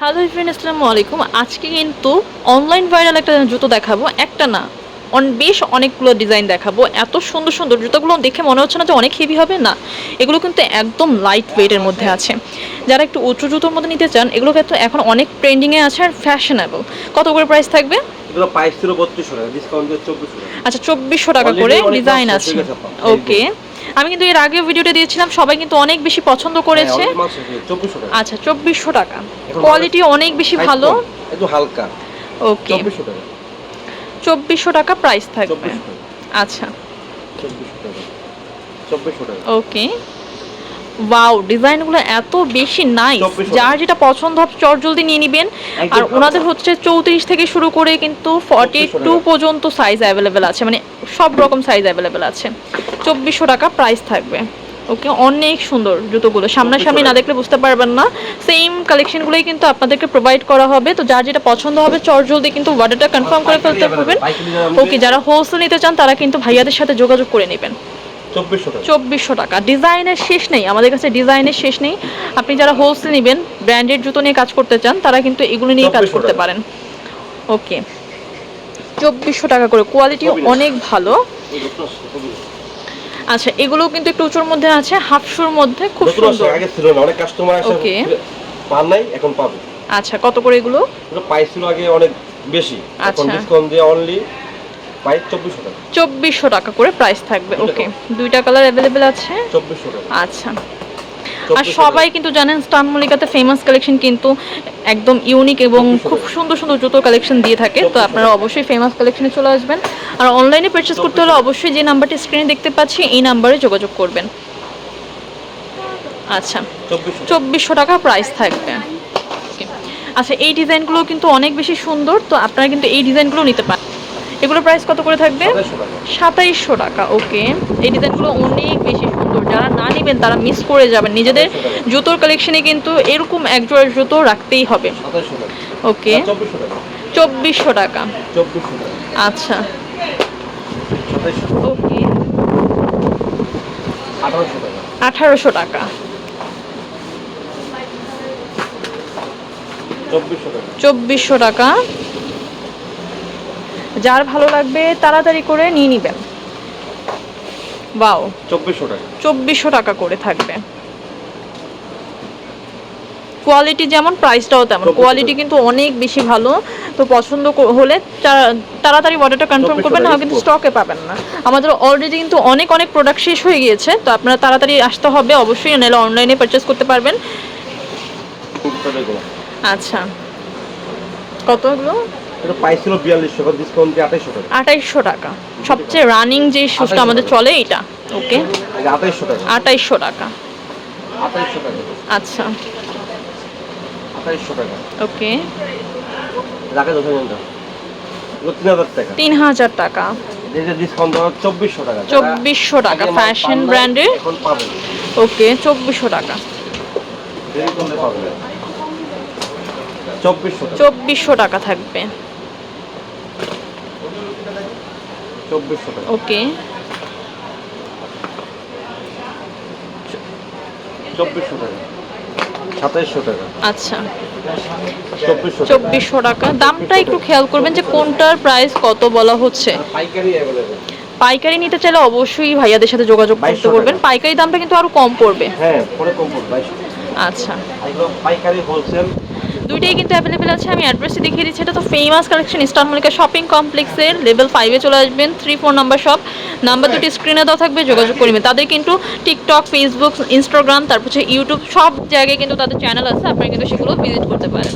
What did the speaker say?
Hello friend আসসালামু আলাইকুম। আজকে কিন্তু অনলাইন ভাইরাল একটা জুতো দেখাবো। একটা না অন- বেশ অনেকগুলো ডিজাইন দেখাবো। এত সুন্দর সুন্দর জুতোগুলো দেখে মনে হচ্ছে না যে অনেক হেভি হবে না। এগুলো কিন্তু একদম লাইট ওয়েটের মধ্যে আছে। যারা একটু উঁচু জুতোর মধ্যে নিতে চান এগুলো কিন্তু এখন অনেক ট্রেন্ডিংয়ে আছে আর ফ্যাশনেবল কত করে প্রাইস থাকবে? আচ্ছা চব্বিশশো টাকা করে ডিজাইন আছে। ওকে আমি কিন্তু এর আগে ভিডিওটা দিয়েছিলাম সবাই কিন্তু অনেক বেশি পছন্দ করেছে। আচ্ছা চব্বিশশো টাকা। কোয়ালিটি অনেক বেশি ভালো। একটু হালকা। ওকে চব্বিশশো টাকা। প্রাইস থাকবে। আচ্ছা। ওকে ওয়াও ডিজাইনগুলো এত বেশি নাইস যার যেটা পছন্দ হবে চট জলদি নিয়ে নেবেন। আর ওনাদের হচ্ছে চৌত্রিশ থেকে শুরু করে কিন্তু ফর্টি টু পর্যন্ত সাইজ অ্যাভেলেবেল আছে। মানে সব রকম সাইজ অ্যাভেলেবেল আছে। চব্বিশশো টাকা প্রাইস থাকবে। ওকে অনেক সুন্দর জুতোগুলো। সামনাসামনি না। দেখলে বুঝতে পারবেন না। সেম কালেকশনগুলোই কিন্তু আপনাদেরকে প্রোভাইড করা হবে। তো যার যেটা পছন্দ হবে চট জলদি কিন্তু অর্ডারটা কনফার্ম করে ফেলতে পারবেন। ওকে যারা হোলসেল নিতে চান তারা কিন্তু ভাইয়াদের সাথে যোগাযোগ করে নেবেন। চব্বিশশো টাকা। ডিজাইনের শেষ নেই আমাদের কাছে ডিজাইনের শেষ নেই। আপনি যারা হোলসেল নেবেন ব্র্যান্ডেড জুতো নিয়ে কাজ করতে চান তারা কিন্তু এগুলো নিয়ে কাজ করতে পারেন। ওকে। চব্বিশশো টাকা করে। কোয়ালিটি অনেক ভালো। আচ্ছা এগুলো কিন্তু একটু উঁচুর মধ্যে আছে হাফশুর মধ্যে খুব সুন্দর। আগে ছিল না অনেক কাস্টমার আসে Okay. পান নাই এখন পাবে। আচ্ছা কত করে এগুলো? এগুলো প্রাইস আগে অনেক বেশি। এখন আচ্ছা। ডিসকাউন্ট দিয়ে অনলি চব্বিশশো টাকা। করে প্রাইস থাকবে ওকে দুইটা কালার অ্যাভেলেবেল আছে? আচ্ছা। আর সবাই কিন্তু জানেন স্টান মল্লিকাতে ফেমাস কালেকশন কিন্তু একদম ইউনিক এবং খুব সুন্দর সুন্দর জুতোর কালেকশন দিয়ে থাকে তো আপনারা অবশ্যই ফেমাস কালেকশনে চলে আসবেন। আর অনলাইনে পারচেস করতে হলে অবশ্যই যে নাম্বারটি স্ক্রিনে দেখতে পাচ্ছি এই নাম্বারে যোগাযোগ করবেন। আচ্ছা। চব্বিশশো টাকা। প্রাইস থাকবে। আচ্ছা এই ডিজাইনগুলো কিন্তু অনেক বেশি সুন্দর তো আপনারা কিন্তু এই ডিজাইনগুলো নিতে পারেন। এগুলোর প্রাইস কত করে থাকবে? সাতাইশশো টাকা। ওকে এই ডিজাইনগুলো অনেক বেশি সুন্দর। যারা না নেবেন তারা মিস করে যাবেন। নিজেদের জুতোর কালেকশনে কিন্তু এরকম এক জোড়া জুতো রাখতেই হবে। ওকে চব্বিশশো টাকা। আচ্ছা। ওকে আঠারোশো টাকা। চব্বিশশো টাকা। যার ভালো লাগবে তাড়াতাড়ি করে নিয়ে নিবেন। বাও চব্বিশশো টাকা। চব্বিশশো টাকা করে থাকবে। কোয়ালিটি যেমন প্রাইসটাও তেমন। কোয়ালিটি কিন্তু অনেক বেশি ভালো। তো পছন্দ হলে তাড়াতাড়ি অর্ডারটা কনফার্ম করবেন না কিন্তু স্টকে পাবেন না। আমাদের অলরেডি কিন্তু অনেক অনেক প্রোডাক্ট শেষ হয়ে গিয়েছে। তো আপনারা তাড়াতাড়ি আসতে হবে অবশ্যই নাহলে অনলাইনে পারচেস করতে পারবেন। আচ্ছা। কতগুলো এটা প্রাইস ছিল বিয়াল্লিশশো টাকা ডিসকাউন্ট দিয়ে আঠাইশশো টাকা। আঠাইশশো টাকা। সবচেয়ে রানিং যে শুজটা আমাদের চলে এটা? ওকে। এটা আঠাইশশো টাকা। আঠাইশশো টাকা। আঠাইশশো টাকা। আচ্ছা। আঠাইশশো টাকা। ওকে। রাখা তিন হাজার টাকা। তিন হাজার টাকা। ডিসকাউন্ট চব্বিশশো টাকা। চব্বিশশো টাকা ফ্যাশন ব্র্যান্ডের এখন পাবেন ওকে চব্বিশশো টাকা। চব্বিশশো টাকা থাকবে। চব্বিশশো টাকা। ওকে। চব্বিশশো টাকা। সাতাইশশো টাকা। আচ্ছা। চব্বিশশো টাকা। দামটা একটু খেয়াল করবেন যে কোনটার প্রাইস কত বলা হচ্ছে। পাইকারি পাইকারি নিতে চাইলে অবশ্যই ভাইয়াদের সাথে যোগাযোগ করতে 2200 বলবেন। পাইকারি দামটা কিন্তু আরও কম পড়বে। হ্যাঁ পরে কম পড়বে আচ্ছা। পাইকারি হোলসেল দুইটাই কিন্তু অ্যাভেলেবেল আছে। আমি অ্যাড্রেসটি দেখিয়ে দিচ্ছি। এটা তো famous collection Eastern Mallika shopping কমপ্লেক্সের লেভেল ফাইভে চলে আসবেন three four number shop number দুটি স্ক্রিনে দেওয়া থাকবে, যোগাযোগ করবেন তাদের কিন্তু টিকটক ফেসবুক ইনস্টাগ্রাম তারপর ইউটিউব সব জায়গায় কিন্তু তাদের চ্যানেল আছে। আপনারা কিন্তু সেগুলো ভিজিট করতে পারেন।